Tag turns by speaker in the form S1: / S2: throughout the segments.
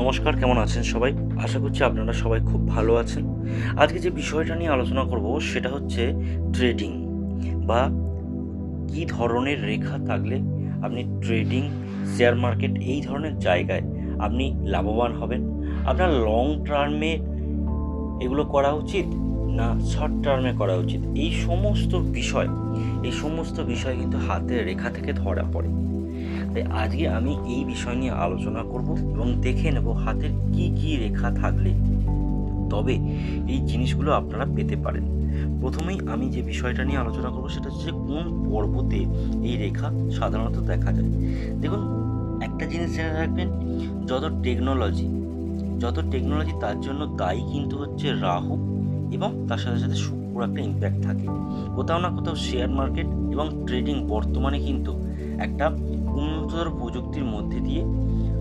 S1: নমস্কার, কেমন আছেন সবাই? আশা করছি আপনারা সবাই খুব ভালো আছেন। আজকে যে বিষয়টা নিয়ে আলোচনা করব সেটা হচ্ছে ট্রেডিং বা কী ধরনের রেখা থাকলে আপনি ট্রেডিং শেয়ার মার্কেট এই ধরনের জায়গায় আপনি লাভবান হবেন। আপনার লং টার্মে এগুলো করা উচিত না শর্ট টার্মে করা উচিত? এই সমস্ত বিষয়, এই সমস্ত বিষয় কিন্তু হাতের রেখা থেকে ধরা পড়ে। তাই আজকে আমি এই বিষয় নিয়ে আলোচনা করব এবং দেখে নেব হাতের কি কি রেখা থাকলে তবে এই জিনিসগুলো আপনারা পেতে পারেন। প্রথমেই আমি যে বিষয়টা নিয়ে আলোচনা করব সেটা হচ্ছে কোন পর্বতে এই রেখা সাধারণত দেখা যায়। দেখুন, একটা জিনিস জেনে রাখবেন, যত টেকনোলজি যত টেকনোলজি তার জন্য দায়ী কিন্তু হচ্ছে রাহু এবং তার সাথে সাথে শুক্র একটা ইম্প্যাক্ট থাকে। কোথাও না কোথাও শেয়ার মার্কেট এবং ট্রেডিং বর্তমানে কিন্তু একটা উন্নততর প্রযুক্তির মধ্যে দিয়ে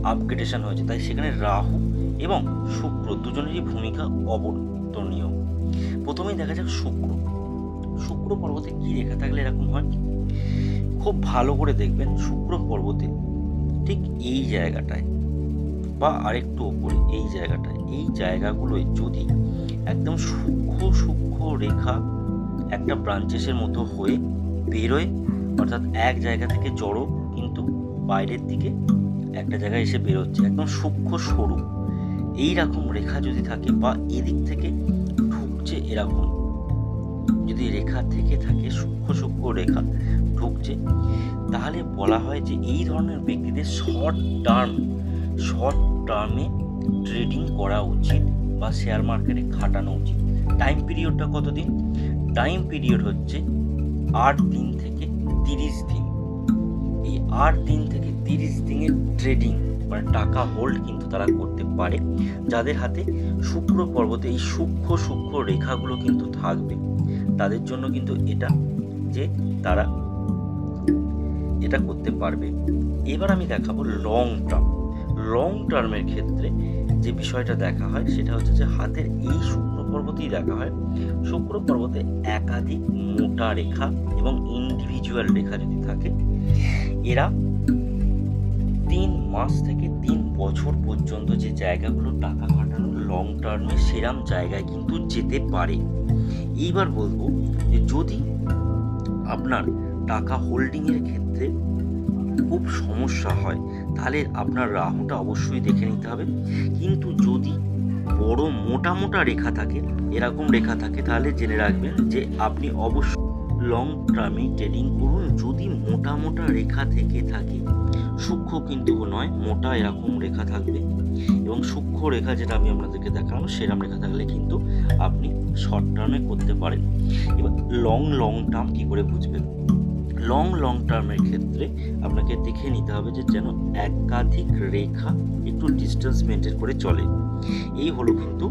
S1: আপগ্রেডেশন হয়েছে। তাই সেখানে রাহু এবং শুক্র দুজনেরই ভূমিকা অবর্তনীয় প্রথমেই দেখা যাক শুক্র। শুক্র পর্বতে কি রেখা থাকলে এরকম হয়? খুব ভালো করে দেখবেন শুক্র পর্বতে ঠিক এই জায়গাটায় বা আরেকটু ওপরে এই জায়গাটায়। এই জায়গাগুলোয় যদি একদম সূক্ষ্ম সূক্ষ্ম রেখা একটা ব্রাঞ্চেসের মতো হয়ে বেরোয়, অর্থাৎ এক জায়গা থেকে জড়ো বাইরের দিকে একটা জায়গায় এসে বেরোচ্ছে, একদম সূক্ষ্ম সরু। এই রকম রেখা যদি থাকে বা এদিক থেকে ঢুকছে এরকম, যদি রেখা থেকে থাকে সূক্ষ্ম সূক্ষ্ম রেখা ঢুকছে, তাহলে বলা হয় যে এই ধরনের ব্যক্তিদের শর্ট টার্ম শর্ট টার্মে ট্রেডিং করা উচিত বা শেয়ার মার্কেটে খাটানো উচিত। টাইম পিরিয়ডটা কতদিন? টাইম পিরিয়ড হচ্ছে আট দিন থেকে তিরিশ দিন। এই আট দিন থেকে তিরিশ দিনের ট্রেডিং মানে টাকা হোল্ড কিন্তু তারা করতে পারে, যাদের হাতে শুক্র পর্বতে এই সূক্ষ্ম সূক্ষ্ম রেখাগুলো কিন্তু থাকবে। তাদের জন্য কিন্তু এটা যে তারা এটা করতে পারবে। এবার আমি দেখাবো লং টার্ম লং টার্মের ক্ষেত্রে যে বিষয়টা দেখা হয়, সেটা হচ্ছে যে হাতের এই শুক্র পর্বতেই দেখা হয়। শুক্র পর্বতে একাধিক মোটা রেখা এবং ইন্ডিভিজুয়াল রেখা যদি থাকে, এরা তিন মাস থেকে তিন বছর পর্যন্ত যে জায়গাগুলো টাকা খাটানো লং টার্মে সেরাম জায়গায় কিন্তু যেতে পারে। এইবার বলব যে যদি আপনার টাকা হোল্ডিংয়ের ক্ষেত্রে খুব সমস্যা হয়, তাহলে আপনার রাহুটা অবশ্যই দেখে নিতে হবে। কিন্তু যদি বড় মোটা মোটা রেখা থাকে, এরকম রেখা থাকে, তাহলে জেনে রাখবেন যে আপনি অবশ্যই লং টার্মে ট্রেডিং করুন। যদি মোটা মোটা রেখা থেকে থাকে, সূক্ষ্ম কিন্তু নয়, মোটা এরকম রেখা থাকবে। এবং সূক্ষ্ম রেখা যেটা আমি আপনাদেরকে দেখালাম, সেরকম রেখা থাকলে কিন্তু আপনি শর্ট টার্মে করতে পারেন। এবার লং লং টার্ম কী করে বুঝবেন? লং লং টার্মের ক্ষেত্রে আপনাকে দেখে নিতে হবে যে যেন একাধিক রেখা একটু ডিস্টেন্স মেনটেন করে চলে। এই হলো কিন্তু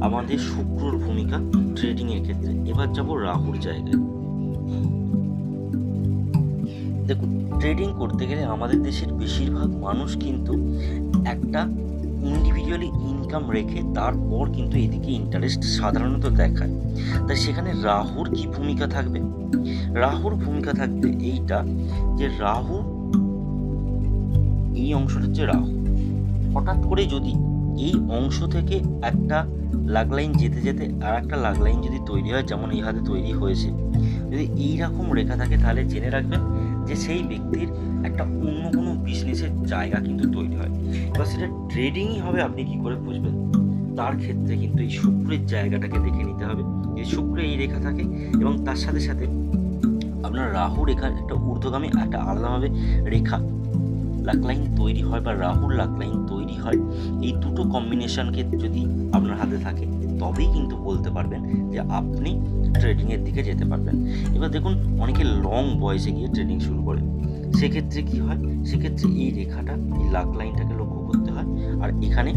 S1: আমাদের শুক্রর ভূমিকা ট্রেডিংয়ের ক্ষেত্রে। এবার যাব রাহুর জায়গায়। দেখুন ট্রেডিং করতে গেলে আমাদের দেশের বেশিরভাগ মানুষ কিন্তু একটা ইন্ডিভিজুয়ালি ইনকাম রেখে তারপর কিন্তু এদিকে ইন্টারেস্ট সাধারণত দেখায়। তাই সেখানে রাহুর কি ভূমিকা থাকবে? রাহুর ভূমিকা থাকবে এইটা যে রাহু এই অংশটা হচ্ছে রাহু। হঠাৎ করে যদি এই অংশ থেকে একটা লাগলাইন যেতে যেতে আর একটা লাগলাইন যদি তৈরি হয়, যেমন এই হাতে তৈরি হয়েছে, যদি এই রকম রেখা থাকে, তাহলে জেনে রাখবেন যে সেই ব্যক্তির একটা অন্য কোনো বিজনেসের জায়গা কিন্তু তৈরি হয়। এবার সেটা ট্রেডিংই হবে, আপনি কি করে বুঝবেন? তার ক্ষেত্রে কিন্তু এই শুক্রের জায়গাটাকে দেখে নিতে হবে। এই শুক্রে এই রেখা থাকে এবং তার সাথে সাথে আপনার রাহু রেখার একটা ঊর্ধ্বগামী, একটা আলাদাভাবে রেখা লাকলাইন তৈরি হয় বা রাহুর লাকলাইন তৈরি হয়, এই দুটো কম্বিনেশনকে যদি আপনার হাতে থাকে তবেই কিন্তু বলতে পারবেন যে আপনি ট্রেডিংয়ের দিকে যেতে পারবেন। এবার দেখুন, অনেকে লং বয়সে গিয়ে ট্রেডিং শুরু করে। সেক্ষেত্রে কি হয়? সেক্ষেত্রে এই রেখাটা, এই লাক লাইনটাকে লক্ষ্য করতে হয়। আর এখানে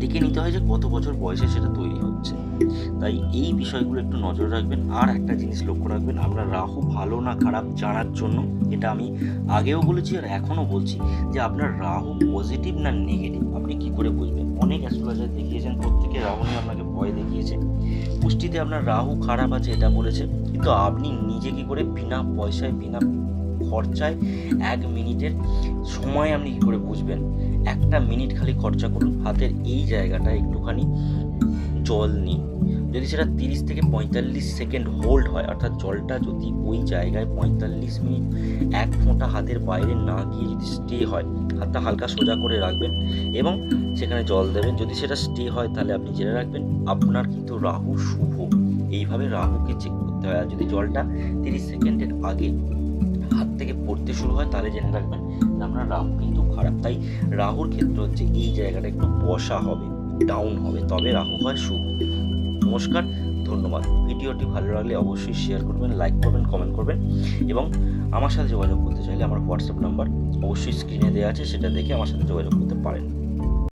S1: দেখে নিতে হয় যে কত বছর বয়সে সেটা তৈরি হচ্ছে। তাই এই বিষয়গুলো একটু নজর রাখবেন। আর একটা জিনিস লক্ষ্য রাখবেন, আমরা রাহু ভালো না খারাপ জানার জন্য, এটা আমি আগেও বলেছি আর এখনও বলছি যে আপনার রাহু পজিটিভ না নেগেটিভ আপনি কি করে বুঝবেন? অনেক অ্যাস্ট্রোলজার দেখিয়েছেন, প্রত্যেকে রাহু নিয়ে আপনাকে ভয় দেখিয়েছে। পুষ্টিতে আপনার রাহু খারাপ আছে, এটা বলেছে। কিন্তু আপনি নিজে কি করে বিনা পয়সায়, বিনা খরচায় এক মিনিটের সময় আপনি কী করে বুঝবেন? একটা মিনিট খালি খরচা করুন, হাতের এই জায়গাটা একটুখানি জল নিন যদি সেটা তিরিশ থেকে পঁয়তাল্লিশ সেকেন্ড হোল্ড হয়, অর্থাৎ জলটা যদি ওই জায়গায় পঁয়তাল্লিশ মিনিট এক ফোঁটা হাতের বাইরে না গিয়ে যদি স্টে হয়, হাতটা হালকা সোজা করে রাখবেন এবং সেখানে জল দেবেন। যদি সেটা স্টে হয়, তাহলে আপনি জেনে রাখবেন আপনার কিন্তু রাহু শুভ। এইভাবে রাহুকে চেক করতে হয়। আর যদি জলটা তিরিশ সেকেন্ডের আগে হাত থেকে পড়তে শুরু হয়, তাহলে জেনে রাখবেন আপনার রাহু কিন্তু খারাপ। তাই রাহুর ক্ষেত্রে হচ্ছে এই জায়গাটা একটু বসা হবে। ডাউন হবে, তবে রাহু হয় শুভ। নমস্কার, ধন্যবাদ। ভিডিওটি ভালো লাগলে অবশ্যই শেয়ার করবেন লাইক করবেন কমেন্ট করবেন এবং আমার সাথে যোগাযোগ করতে চাইলে আমার হোয়াটসঅ্যাপ নাম্বার অবশ্যই স্ক্রিনে দেওয়া আছে, সেটা দেখে আমার সাথে যোগাযোগ করতে পারেন।